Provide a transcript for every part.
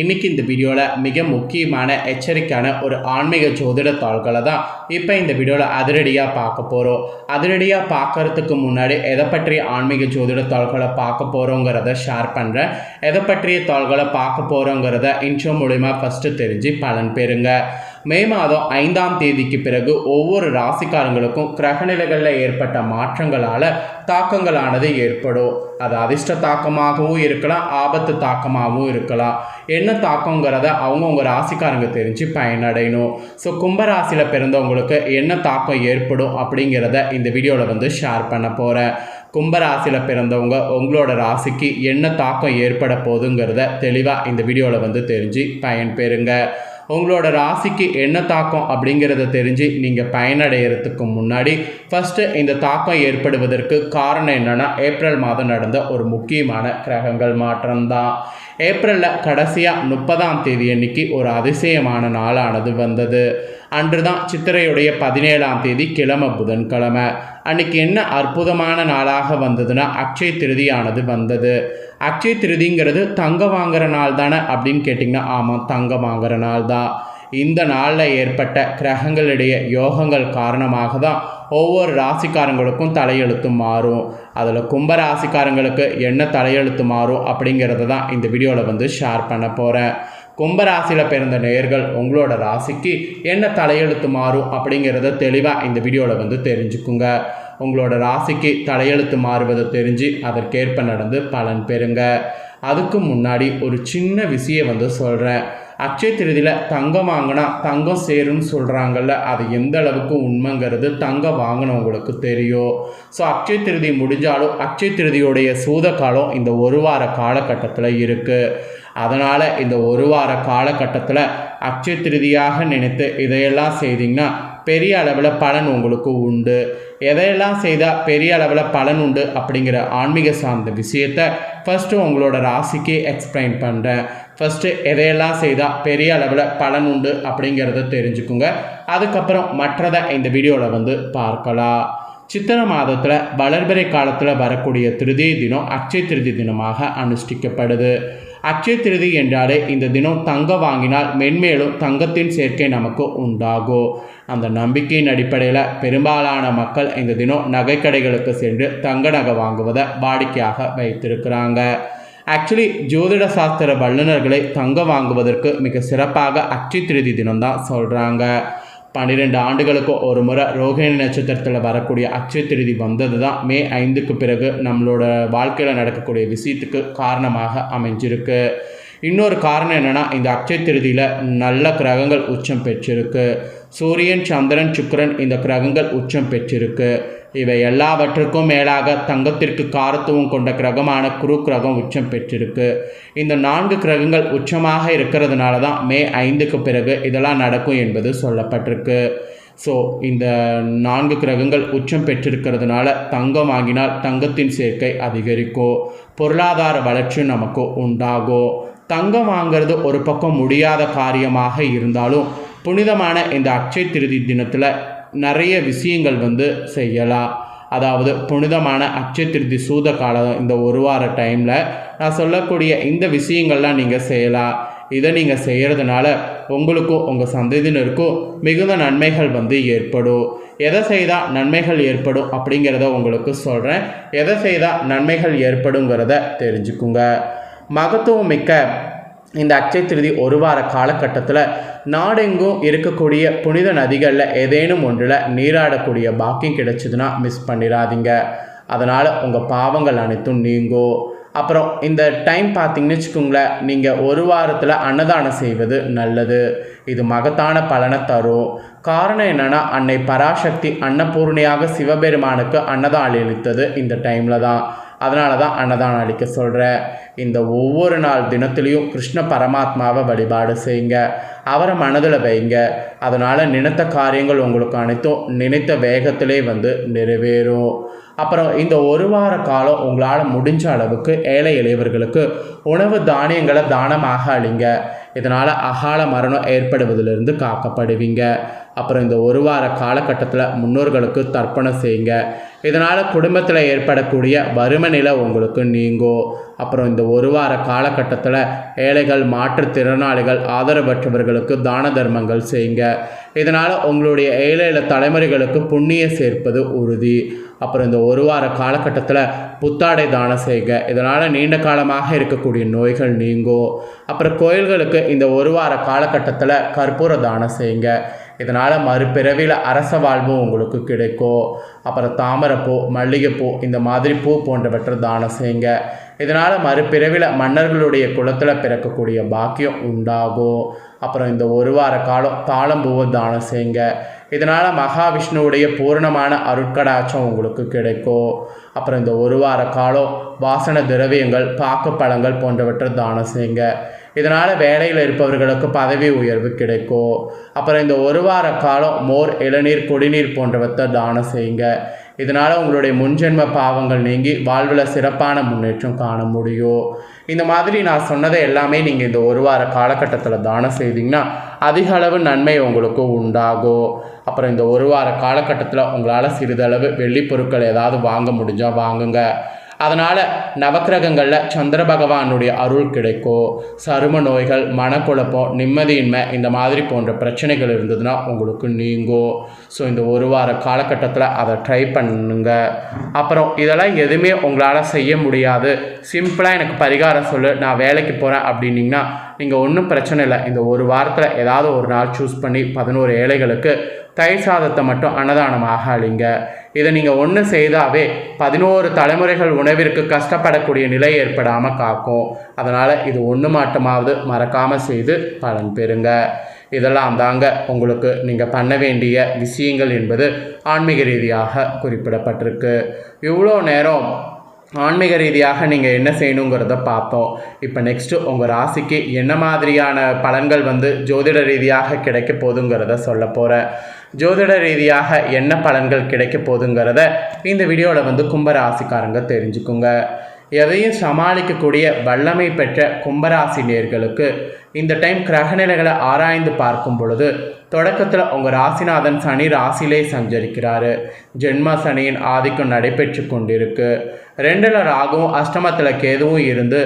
இன்னைக்கு இந்த வீடியோவில் மிக முக்கியமான எச்சரிக்கையான ஒரு ஆன்மீக ஜோதிட தாள்களை தான் இப்போ இந்த வீடியோவில் அதிரடியாக பார்க்க போகிறோம் அதிரடியாக பார்க்கறதுக்கு முன்னாடி எதை பற்றிய ஆன்மீக ஜோதிட தாள்களை பார்க்க போகிறோங்கிறத ஷேர் பண்ணுறேன் எதை பற்றிய தாள்களை பார்க்க போகிறோங்கிறத இன்ட்ரோ மூலிமா ஃபஸ்ட்டு தெரிஞ்சு பலன் பெறுங்க. மே மாதம் ஐந்தாம் தேதிக்கு பிறகு ஒவ்வொரு ராசிக்காரங்களுக்கும் கிரகநிலைகளில் ஏற்பட்ட மாற்றங்களால் தாக்கங்களானது ஏற்படும். அது அதிர்ஷ்ட தாக்கமாகவும் இருக்கலாம் ஆபத்து தாக்கமாகவும் இருக்கலாம். என்ன தாக்கங்கிறத அவங்கவுங்க ராசிக்காரங்க தெரிஞ்சு பயனடையணும். ஸோ கும்பராசியில் பிறந்தவங்களுக்கு என்ன தாக்கம் ஏற்படும் அப்படிங்கிறத இந்த வீடியோவில் வந்து ஷேர் பண்ண போகிறேன் கும்பராசியில் பிறந்தவங்க உங்களோட ராசிக்கு என்ன தாக்கம் ஏற்பட போகுதுங்கிறத தெளிவாக இந்த வீடியோவில் வந்து தெரிஞ்சு பயன்பெறுங்க. உங்களோட ராசிக்கு என்ன தாக்கம் அப்படிங்கிறத தெரிஞ்சு நீங்கள் பயனடைகிறதுக்கு முன்னாடி ஃபஸ்ட்டு இந்த தாக்கம் ஏற்படுவதற்கு காரணம் என்னென்னா ஏப்ரல் மாதம் நடந்த ஒரு முக்கியமான கிரகங்கள் மாற்றம்தான். ஏப்ரலில் கடைசியாக முப்பதாம் தேதி அன்னைக்கு ஒரு அதிசயமான நாளானது வந்தது. அன்று தான் சித்திரையுடைய பதினேழாம் தேதி கிழமை புதன்கிழமை. அன்னைக்கு என்ன அற்புதமான நாளாக வந்ததுன்னா அக்ஷய திருதியானது வந்தது. அக்ஷய திருதிங்கிறது தங்கம் வாங்குற நாள் தானே அப்படின்னு கேட்டிங்கன்னா ஆமாம் தங்கம் வாங்குற நாள் தான். இந்த நாளில் ஏற்பட்ட கிரகங்களுடைய யோகங்கள் காரணமாக தான் ஒவ்வொரு ராசிக்காரங்களுக்கும் தலையெழுத்து மாறும். அதில் கும்ப ராசிக்காரங்களுக்கு என்ன தலையெழுத்து மாறும் அப்படிங்கிறத தான் இந்த வீடியோவில் வந்து ஷேர் பண்ண போகிறேன் கும்பராசியில் பிறந்த நேர்கள் உங்களோட ராசிக்கு என்ன தலையெழுத்து மாறும் அப்படிங்கிறத தெளிவாக இந்த வீடியோவில் வந்து தெரிஞ்சுக்குங்க. உங்களோட ராசிக்கு தலையெழுத்து மாறுவதை தெரிஞ்சு அதற்கேற்ப நடந்து பலன் பெறுங்க. அதுக்கு முன்னாடி ஒரு சின்ன விஷயம் வந்து சொல்கிறேன் அக்ஷய திருதியில் தங்கம் வாங்கினா தங்கம் சேரும்னு சொல்கிறாங்கல்ல அது எந்த அளவுக்கு உண்மைங்கிறது தங்கம் வாங்கினவங்களுக்கு தெரியும். ஸோ அக்ஷய திருதி முடிஞ்சாலும் அக்ஷய திருதியுடைய சூத காலம் இந்த ஒரு வார காலகட்டத்தில் இருக்குது அதனால் இந்த ஒரு வார காலகட்டத்தில் அக்ஷய திருதியாக நினைத்து இதையெல்லாம் செய்தீங்கன்னா பெரிய அளவில் பலன் உங்களுக்கு உண்டு. எதையெல்லாம் செய்தால் பெரிய அளவில் பலன் உண்டு அப்படிங்கிற ஆன்மீக சார்ந்த விஷயத்த ஃபஸ்ட்டு உங்களோட ராசிக்கு எக்ஸ்பிளைன் பண்ணுறேன் ஃபஸ்ட்டு எதையெல்லாம் செய்தால் பெரிய அளவில் பலன் உண்டு அப்படிங்கிறத தெரிஞ்சுக்குங்க. அதுக்கப்புறம் மற்றதை இந்த வீடியோவில் வந்து பார்க்கலாம். சித்திர மாதத்தில் வளர்பிறை காலத்தில் வரக்கூடிய திருதி தினம் அக்ஷய திருதி தினமாக அனுஷ்டிக்கப்படுது. அக்ஷய திருதி என்றாலே இந்த தினம் தங்கம் வாங்கினால் மென்மேலும் தங்கத்தின் சேர்க்கை நமக்கு உண்டாகும். அந்த நம்பிக்கையின் அடிப்படையில் பெரும்பாலான மக்கள் இந்த தினம் நகைக்கடைகளுக்கு சென்று தங்க நகை வாங்குவதை வாடிக்கையாக வைத்திருக்கிறாங்க. ஆக்சுவலி ஜோதிட சாஸ்திர வல்லுநர்களை தங்கம் வாங்குவதற்கு மிக சிறப்பாக அக்ஷய திருதி தினம்தான் சொல்கிறாங்க பன்னிரெண்டு ஆண்டுகளுக்கு ஒரு முறை ரோகிணி நட்சத்திரத்தில் வரக்கூடிய அக்ஷய திருதி வந்தது தான் மே ஐந்துக்கு பிறகு நம்மளோட வாழ்க்கையில் நடக்கக்கூடிய விஷயத்துக்கு காரணமாக அமைஞ்சிருக்கு இன்னொரு காரணம் என்னென்னா இந்த அக்ஷய திருதியில் நல்ல கிரகங்கள் உச்சம் பெற்றிருக்கு சூரியன் சந்திரன் சுக்கரன் இந்த கிரகங்கள் உச்சம் பெற்றிருக்கு இவை எல்லாவற்றுக்கும் மேலாக தங்கத்திற்கு காரத்துவம் கொண்ட கிரகமான குரு கிரகம் உச்சம் பெற்றிருக்கு. இந்த நான்கு கிரகங்கள் உச்சமாக இருக்கிறதுனால தான் மே ஐந்துக்கு பிறகு இதெல்லாம் நடக்கும் என்பது சொல்லப்பட்டிருக்கு. ஸோ இந்த நான்கு கிரகங்கள் உச்சம் பெற்றிருக்கிறதுனால தங்கம் வாங்கினால் தங்கத்தின் சேர்க்கை அதிகரிக்கும். பொருளாதார வளர்ச்சி நமக்கு உண்டாகும். தங்கம் வாங்கிறது ஒரு பக்கம் முடியாத காரியமாக இருந்தாலும் புனிதமான இந்த அக்ஷய திருதி தினத்தில் நிறைய விஷயங்கள் வந்து செய்யலாம். அதாவது புனிதமான அக்ஷய திருதி சூத காலம் இந்த ஒரு வார டைமில் நான் சொல்லக்கூடிய இந்த விஷயங்கள்லாம் நீங்கள் செய்யலாம். இதை நீங்கள் செய்கிறதுனால உங்களுக்கும் உங்கள் சந்ததியினருக்கும் மிகுந்த நன்மைகள் வந்து ஏற்படும். எதை செய்தால் நன்மைகள் ஏற்படும் அப்படிங்கிறத உங்களுக்கு சொல்கிறேன் எதை செய்தால் நன்மைகள் ஏற்படுங்கிறத தெரிஞ்சுக்குங்க. மகத்துவம் மிக்க இந்த அக்ஷய திருதி ஒரு வார காலகட்டத்தில் நாடெங்கும் இருக்கக்கூடிய புனித நதிகளில் ஏதேனும் ஒன்றில் நீராடக்கூடிய பாக்கியம் கிடைச்சதுன்னா மிஸ் பண்ணிடாதீங்க அதனால் உங்கள் பாவங்கள் அனைத்தும் நீங்கும் அப்புறம் இந்த டைம் பார்த்தீங்கன்னு வச்சுக்கோங்களேன் நீங்கள் ஒரு வாரத்தில் அன்னதானம் செய்வது நல்லது. இது மகத்தான பலனை தரும். காரணம் என்னென்னா அன்னை பராசக்தி அன்னபூர்ணியாக சிவபெருமானுக்கு அன்னதானம் அளித்தது இந்த டைமில் தான். அதனால தான் அன்னதானம் அளிக்க சொல்கிறேன் இந்த ஒவ்வொரு நாள் தினத்துலேயும் கிருஷ்ண பரமாத்மாவை வழிபாடு செய்யுங்க. அவரை மனதில் வைங்க. அதனால் நினைத்த காரியங்கள் உங்களுக்கு அனைத்தும் நினைத்த வேகத்திலே வந்து நிறைவேறும். அப்புறம் இந்த ஒரு வார காலம் உங்களால் முடிஞ்ச அளவுக்கு ஏழை எளியவர்களுக்கு உணவு தானியங்களை தானமாக அளிங்க. இதனால் அகால மரணம் ஏற்படுவதிலிருந்து காக்கப்படுவீங்க. அப்புறம் இந்த ஒரு வார காலகட்டத்தில் முன்னோர்களுக்கு தர்ப்பணம் செய்யுங்க. இதனால் குடும்பத்தில் ஏற்படக்கூடிய வறுமை நிலை உங்களுக்கு நீங்கும் அப்புறம் இந்த ஒரு வார காலகட்டத்தில் ஏழைகள் மாற்றுத்திறனாளிகள் ஆதரவற்றவர்களுக்கு தான தர்மங்கள் செய்யுங்க. இதனால் உங்களுடைய ஏழையில தலைமுறைகளுக்கு புண்ணியம் சேர்ப்பது உறுதி. அப்புறம் இந்த ஒரு வார காலகட்டத்தில் புத்தாடை தானம் செய்க இதனால் நீண்ட காலமாக இருக்கக்கூடிய நோய்கள் நீங்கும் அப்புறம் கோயில்களுக்கு இந்த ஒரு வார காலகட்டத்தில் கற்பூர தானம் செய்யுங்க. இதனால் மறுபிறவியில் அரச வாழ்வும் உங்களுக்கு கிடைக்கும் அப்புறம் தாமரைப்பூ மல்லிகைப்பூ இந்த மாதிரி பூ போன்றவற்றை தானம் செய்யுங்க. இதனால் மறுபிறவியில் மன்னர்களுடைய குலத்தில் பிறக்கக்கூடிய பாக்கியம் உண்டாகும். அப்புறம் இந்த ஒரு வார காலம் தாளம்பூவை தானம் செய்யுங்க. இதனால் மகாவிஷ்ணுவுடைய பூரணமான அருட்கடாச்சம் உங்களுக்கு கிடைக்கும் அப்புறம் இந்த ஒரு வார காலம் வாசன திரவியங்கள் பாக்கு பழங்கள் போன்றவற்றை தானம் செய்யுங்க. இதனால் வேலையில் இருப்பவர்களுக்கு பதவி உயர்வு கிடைக்கும் அப்புறம் இந்த ஒரு வார காலம் மோர் இளநீர் குடிநீர் போன்றவற்றை தானம் செய்யுங்க. இதனால் உங்களுடைய முன்ஜென்ம பாவங்கள் நீங்கி வாழ்வில் சிறப்பான முன்னேற்றம் காண முடியும் இந்த மாதிரி நான் சொன்னதை எல்லாமே நீங்கள் இந்த ஒரு வார காலகட்டத்தில் தானம் செய்தீங்கன்னா அதிக அளவு நன்மை உங்களுக்கு உண்டாகும் அப்புறம் இந்த ஒரு வார காலகட்டத்தில் உங்களால் சிறிதளவு வெள்ளி பொருட்கள் ஏதாவது வாங்க முடிஞ்சால் வாங்குங்க. அதனால் நவக்கிரகங்களில் சந்திர பகவானுடைய அருள் கிடைக்கும் சரும நோய்கள் மனக்குழப்பம் நிம்மதியின்மை இந்த மாதிரி போன்ற பிரச்சனைகள் இருந்ததுன்னா உங்களுக்கு நீங்கும் ஸோ இந்த ஒரு வார காலகட்டத்தில் அதை ட்ரை பண்ணுங்க. அப்புறம் இதெல்லாம் எதுவுமே உங்களால் செய்ய முடியாது. சிம்பிளாக எனக்கு பரிகாரம் சொல்லு நான் வேலைக்கு போகிறேன் அப்படின்னிங்கன்னா நீங்கள் ஒன்றும் பிரச்சனை இல்லை. இந்த ஒரு வாரத்தில் ஏதாவது ஒரு நாள் சூஸ் பண்ணி பதினோரு ஏழைகளுக்கு தயிர் சாதத்தை மட்டும் அன்னதானமாக அழிங்க இதை நீங்கள் ஒன்று செய்தாவே பதினோரு தலைமுறைகள் உணவிற்கு கஷ்டப்படக்கூடிய நிலை ஏற்படாமல் காக்கும். அதனால் இது ஒன்று மாட்டமாவது மறக்காமல் செய்து பலன் பெறுங்க. இதெல்லாம் தாங்க உங்களுக்கு நீங்கள் பண்ண வேண்டிய விஷயங்கள் என்பது ஆன்மீக ரீதியாக குறிப்பிடப்பட்டிருக்கு. இவ்வளோ நேரம் ஆன்மீக ரீதியாக நீங்கள் என்ன செய்யணுங்கிறத பார்த்தோம். இப்போ நெக்ஸ்ட்டு உங்கள் ராசிக்கு என்ன மாதிரியான பலன்கள் வந்து ஜோதிட ரீதியாக கிடைக்க போகுதுங்கிறத சொல்ல போகிறேன் ஜோதிட ரீதியாக என்ன பலன்கள் கிடைக்க போதுங்கிறத இந்த வீடியோவில் வந்து கும்பராசிக்காரங்க தெரிஞ்சுக்குங்க. எதையும் சமாளிக்கக்கூடிய வல்லமை பெற்ற கும்பராசி நேர்களுக்கு இந்த டைம் கிரகநிலைகளை ஆராய்ந்து பார்க்கும் பொழுது தொடக்கத்தில் உங்கள் ராசிநாதன் சனி ராசிலே சஞ்சரிக்கிறாரு. ஜென்ம சனியின் ஆதிக்கம் நடைபெற்று கொண்டிருக்கு. ரெண்டில் ராகுவும் அஷ்டமத்தில் கேதுவும் இருந்து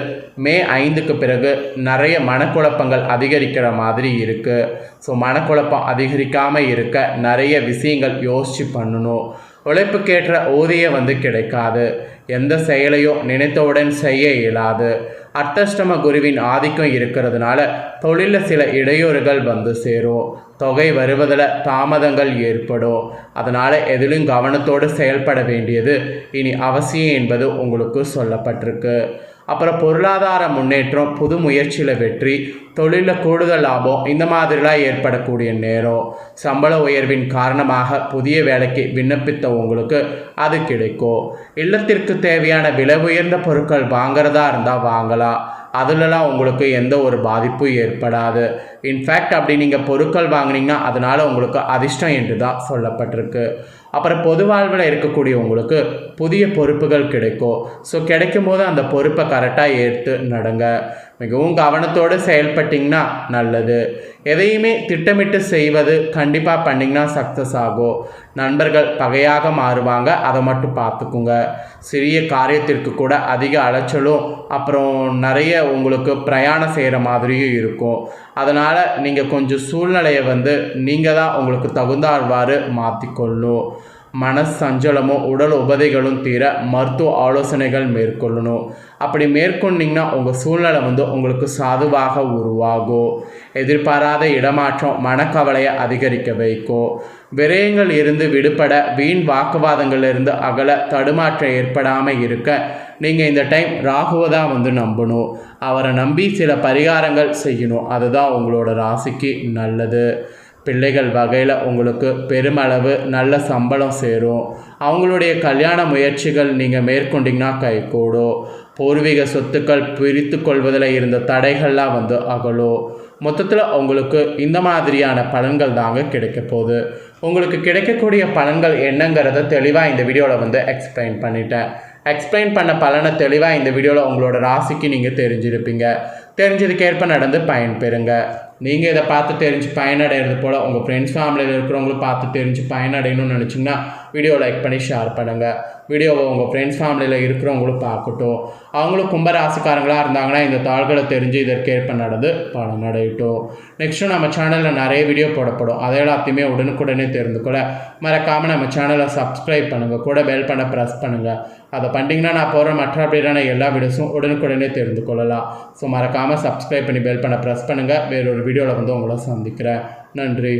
மே ஐந்துக்கு பிறகு நிறைய மனக்குழப்பங்கள் அதிகரிக்கிற மாதிரி இருக்குது ஸோ மனக்குழப்பம் அதிகரிக்காமல் இருக்க நிறைய விஷயங்கள் யோசித்து பண்ணணும். உழைப்புக்கேற்ற ஊதியம் வந்து கிடைக்காது. எந்த செயலையும் நினைத்தவுடன் செய்ய இயலாது. அர்த்தஷ்டம குருவின் ஆதிக்கம் இருக்கிறதுனால தொழிலில் சில இடையூறுகள் வந்து சேரும். தொகை வருவதில் தாமதங்கள் ஏற்படும். அதனால் எதிலும் கவனத்தோடு செயல்பட வேண்டியது இனி அவசியம் என்பது உங்களுக்கு சொல்லப்பட்டிருக்கு. அப்புறம் பொருளாதார முன்னேற்றம் புது முயற்சியில் வெற்றி தொழிலில் கூடுதல் லாபம் இந்த மாதிரிலாம் ஏற்படக்கூடிய நேரம். சம்பள உயர்வின் காரணமாக புதிய வேலைக்கு விண்ணப்பித்த உங்களுக்கு அது கிடைக்கும். இல்லத்திற்கு தேவையான விலை உயர்ந்த பொருட்கள் வாங்குறதா இருந்தால் வாங்கலாம். அதுலலாம் உங்களுக்கு எந்த ஒரு பாதிப்பும் ஏற்படாது. இன்ஃபேக்ட் அப்படி நீங்கள் பொருட்கள் வாங்கினீங்கன்னா அதனால் உங்களுக்கு அதிர்ஷ்டம் என்று தான் சொல்லப்பட்டிருக்கு. அப்புறம் பொது வாழ்வில் இருக்கக்கூடிய உங்களுக்கு புதிய பொறுப்புகள் கிடைக்கும். ஸோ கிடைக்கும் போது அந்த பொறுப்பை கரெக்டாக ஏற்று நடங்க. மிகவும் கவனத்தோடு செயல்பட்டிங்கன்னா நல்லது. எதையுமே திட்டமிட்டு செய்வது கண்டிப்பாக பண்ணிங்கன்னா சக்ஸஸ் ஆகும். நண்பர்கள் பகையாக மாறுவாங்க. அதை மட்டும் பார்த்துக்குங்க. சிறிய காரியத்திற்கு கூட அதிக அலைச்சலும் அப்புறம் நிறைய உங்களுக்கு பிரயாணம் செய்கிற மாதிரியும் இருக்கும். அதனால் நீங்கள் கொஞ்சம் சூழ்நிலையை வந்து நீங்கள் தான் உங்களுக்கு தகுந்தாழ்வாறு மாற்றிக்கொள்ளணும் மன சஞ்சலமும் உடல் உபதைகளும் தீர மருத்துவ ஆலோசனைகள் மேற்கொள்ளணும். அப்படி மேற்கொண்டிங்கன்னா உங்கள் சூழ்நிலை வந்து உங்களுக்கு சாதுவாக உருவாகும். எதிர்பாராத இடமாற்றம் மனக்கவலையை அதிகரிக்க வைக்கும். விரயங்கள் இருந்து விடுபட வீண் வாக்குவாதங்களிலிருந்து அகல தடுமாற்றம் ஏற்படாமல் இருக்க நீங்கள் இந்த டைம் ராகுவை தான் வந்து நம்பணும். அவரை நம்பி சில பரிகாரங்கள் செய்யணும். அதுதான் உங்களோட ராசிக்கு நல்லது. பிள்ளைகள் வகையில் உங்களுக்கு பெருமளவு நல்ல சம்பளம் சேரும். அவங்களுடைய கல்யாண முயற்சிகள் நீங்கள் மேற்கொண்டிங்கன்னா கைகூடும் பூர்வீக சொத்துக்கள் பிரித்து கொள்வதில் இருந்த தடைகள்லாம் வந்து அகலும் மொத்தத்தில் உங்களுக்கு இந்த மாதிரியான பலன்கள் தாங்க கிடைக்க போகுது. உங்களுக்கு கிடைக்கக்கூடிய பலன்கள் என்னங்கிறத தெளிவாக இந்த வீடியோவில் வந்து எக்ஸ்பிளைன் பண்ணிட்டேன். எக்ஸ்பிளைன் பண்ண பலனை தெளிவாக இந்த வீடியோவில் உங்களோட ராசிக்கு நீங்கள் தெரிஞ்சிருப்பீங்க. தெரிஞ்சதுக்கேற்ப நடந்து பயன் பெறுங்க. நீங்கள் இதை பார்த்து தெரிஞ்சு பயனடைகிறது போல் உங்கள் ஃப்ரெண்ட்ஸ் ஃபேமிலியில் இருக்கிறவங்களும் பார்த்து தெரிஞ்சு பயனடையணும்னு நினச்சிங்கன்னா வீடியோ லைக் பண்ணி ஷேர் பண்ணுங்கள் வீடியோவை உங்கள் ஃப்ரெண்ட்ஸ் ஃபேமிலியில் இருக்கிறவங்களும் பார்க்கட்டும். அவங்களும் கும்பராசிக்காரங்களாக இருந்தாங்கன்னா இந்த தாள்களை தெரிஞ்சு இதற்கேற்ப நடந்து பணம் நடையிட்டோம் நெக்ஸ்ட்டு நம்ம சேனலில் நிறைய வீடியோ போடப்படும். அதை எல்லாத்தையுமே உடனுக்குடனே தெரிந்து கொள்ள. மறக்காமல் நம்ம சேனலை சப்ஸ்கிரைப் பண்ணுங்கள் கூட பெல் பண்ண ப்ரெஸ் பண்ணுங்கள் அதை பண்ணிட்டீங்கன்னா நான் போகிற மற்ற அப்படியான எல்லா வீடியோஸும் உடனுக்குடனே தெரிந்து கொள்ளலாம். ஸோ மறக்காமல் சப்ஸ்கிரைப் பண்ணி பெல் பண்ண ப்ரெஸ் பண்ணுங்கள் வேறொரு வீடியோவில் வந்து உங்களை சந்திக்கிறேன். நன்றி.